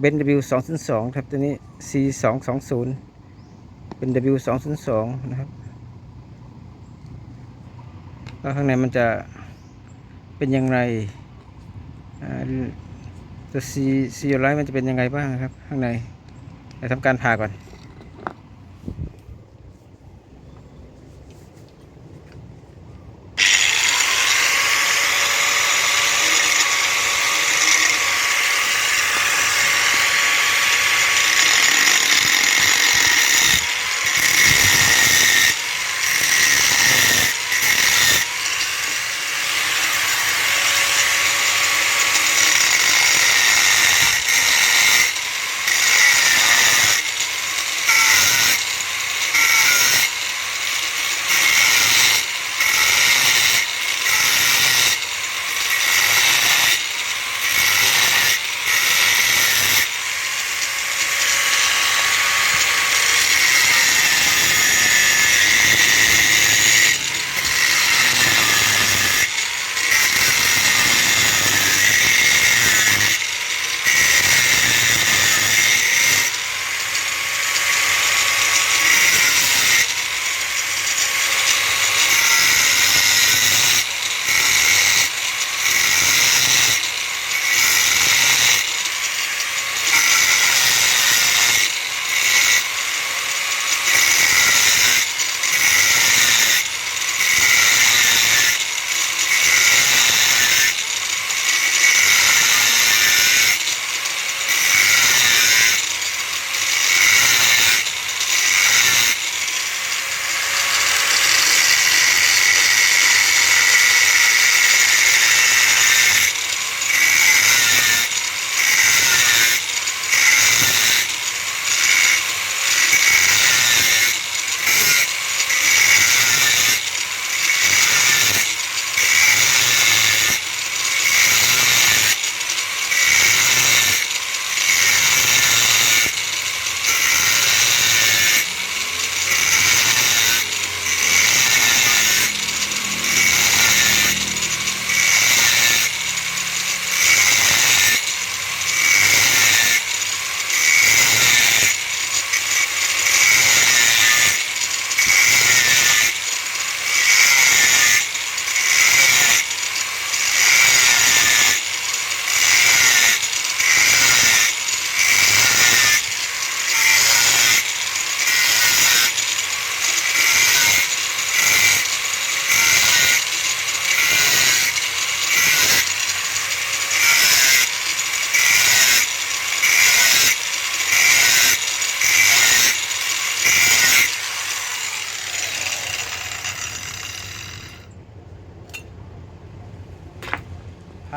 เบนวูสองสินสองครับตัวนี้ C 2 2 0เป็น W 2 0 2นะครับแล้วข้างในมันจะเป็นยังไงตัว C C ไลท์มันจะเป็นยังไงบ้างครับ ข้างในเราทำการผ่าก่อน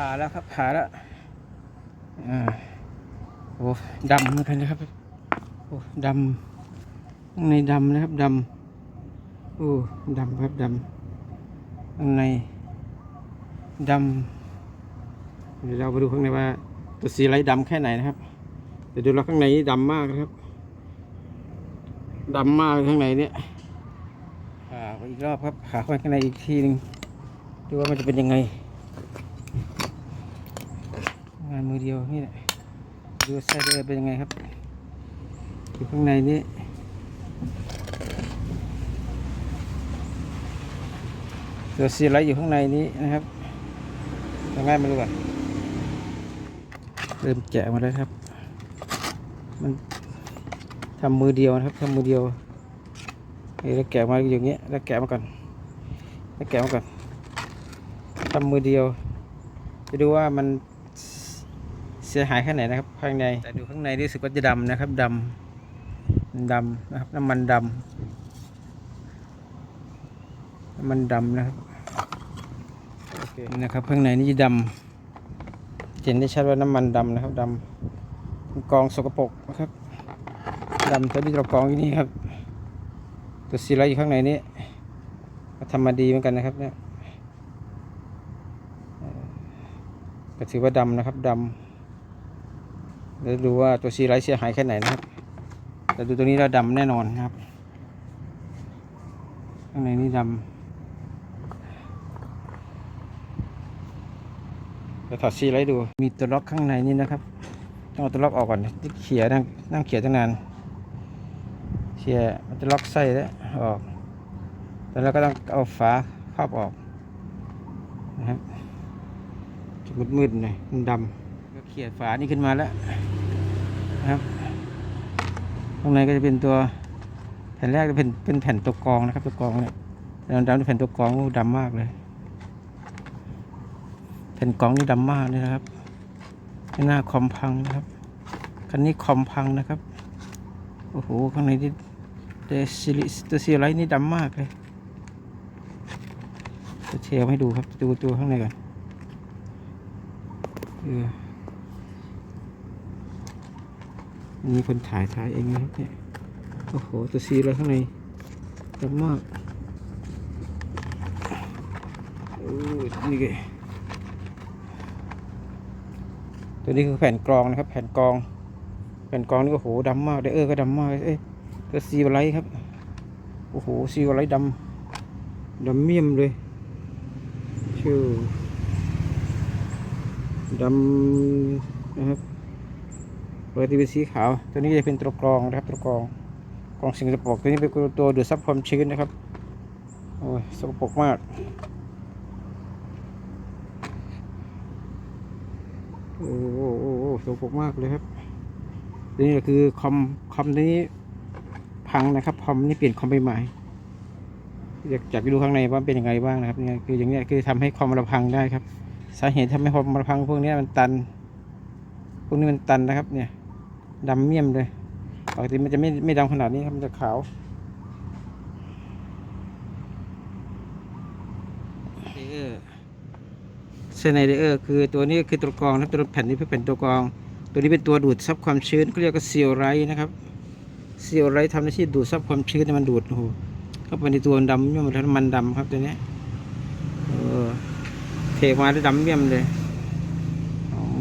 ผ่าแล้วครับผ่าแล้วอ่าโอ้ดำเหมือนกันนะครับโอ้ดำข้างในดำนะครับดำโอ้ดำครับดำข้างในดำเดี๋ยวเราไปดูข้างในว่าตัวสีไรดำแค่ไหนนะครับเดี๋ยวดูเราข้างในนี่ดำมากนะครับดำมากข้างในเนี่ยผ่าอีกรอบครับผ่าเข้าไปข้างในอีกทีหนึ่งดูว่ามันจะเป็นยังไง งานมือเดียวนี่แหละดูไส้เดือเป็นยังไงครับอยู่ข้างในนี้ตัวซีไลท์อยู่ข้างในนี้นะครับยังไงมาดูก่อนเริ่มแกะมาแล้วครับ มันทำมือเดียวนะครับทำมือเดียวนี่แล้วแกะมาอย่างเงี้ยแล้วแกะมาก่อนแล้วแกะมาก่อนทำมือเดียว จะดูว่ามัน เสียหายแค่ไหนนะครับข้างในแต่ดูข้างในรู้สึกว่าจะดำนะครับดำดำนะครับน้ำมันดำน้ำมันดำนะครับนี่นะครับข้างในนี่จะดำเห็นได้ชัดว่าน้ำมันดำนะครับดำกองสกปรกนะครับดำตัวนี้เรากรองอยู่นี่ครับ ตัวซีไลท์อยู่ข้างในนี้ก็ทำมาดีเหมือนกันนะครับเนี่ยเอ่อก็ถือว่าดำนะครับดำ แล้วดูว่าตัวซีไลท์เสียหายแค่ไหนนะครับ แต่ดูตัวนี้แล้วดำแน่นอนครับ ข้างในนี่ดำจะถอดซีไลท์ดู มีตัวล็อกข้างในนี่นะครับ ต้องเอาตัวล็อกออกก่อนที่เขี่ยนั่งนั่งเขี่ยตั้งนานเขี่ยมันจะล็อกไส้แล้วออก แล้วเราก็ต้องเอาฝาครอบออกนะครับจะมืดๆหน่อยมันดำ เขี่ยฝานี่ขึ้นมาแล้วนะครับข้างในก็จะเป็นตัวแผ่นแรกจะเป็นเป็นแผ่นตัวกรองนะครับตัวกรองเนี่ยแต่ดำๆแผ่นตัวกรองโอ้ดำมากเลย แผ่นกรองนี่ดำมากเลยนะครับหน้าคอมพังนะครับคันนี้คอมพังนะครับโอ้โหข้างในนี่เดซิลิตัวซีไลท์นี่ดำมากเลยจะเทียบให้ดูครับดูตัวข้างในก่อนเออ มีคนถ่ายถ่ายเองนะครับเนี่ย โอ้โห ตัวซีไลท์ข้างในดำมากโอ้นี่ไงตัวนี้คือแผ่นกรองนะครับ แผ่นกรอง แผ่นกรองนี่ก็โหดำมากไดเออร์ก็ดำมาก เอ้ยตัวซีวไลท์ครับ โอ้โห ซีวไลท์ดำดำเมี่ยมเลยชื่อดำนะครับ ปกติเป็นสีขาว ตัวนี้จะเป็นตัวกรองนะครับตัวกรองกรองสิ่งสกปรกตัวนี้เป็นตัวดูดซับความชื้นนะครับโอ้ยสกปรกมากโอ้โหโอ้โหสกปรกมากเลยครับนี่คือคอมคอมตัวนี้พังนะครับคอมนี่เปลี่ยนคอมไปใหม่อยากอยากไปดูข้างในว่าเป็นยังไงบ้างนะครับเนี่ยคืออย่างเนี้ยคือทำให้คอมราพังได้ครับ สาเหตุทำให้คอมราพังพวกนี้มันตัน พวกนี้มันตันนะครับเนี่ย ดำเมี่ยมเลยปกติมันจะไม่ไม่ดำขนาดนี้ครับมันจะขาวเออเซนไนเดอร์คือตัวนี้คือตัวกรองนะตัวแผ่นนี้เป็นตัวกรอง ตัวนี้เป็นตัวดูดซับความชื้นเขาเรียกว่าซีลไรนะครับซีลไรทำหน้าที่ดูดซับความชื้นให้มันดูดโอ้โหเข้าไปในตัวดำเมี่ยมแล้วมันดำครับตัวนี้เออเทมาแล้ดำเมี่ยมเลย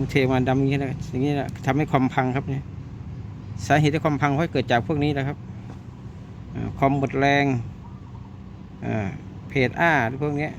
เทมาดำอย่างนี้นะอย่างนี้นะทำให้คอมพังครับเนี่ย สาเหตุที่คอมพังค่อยเกิดจากพวกนี้นะครับอ่าคอมหมดแรงเพจอ้าหรือพวกนี้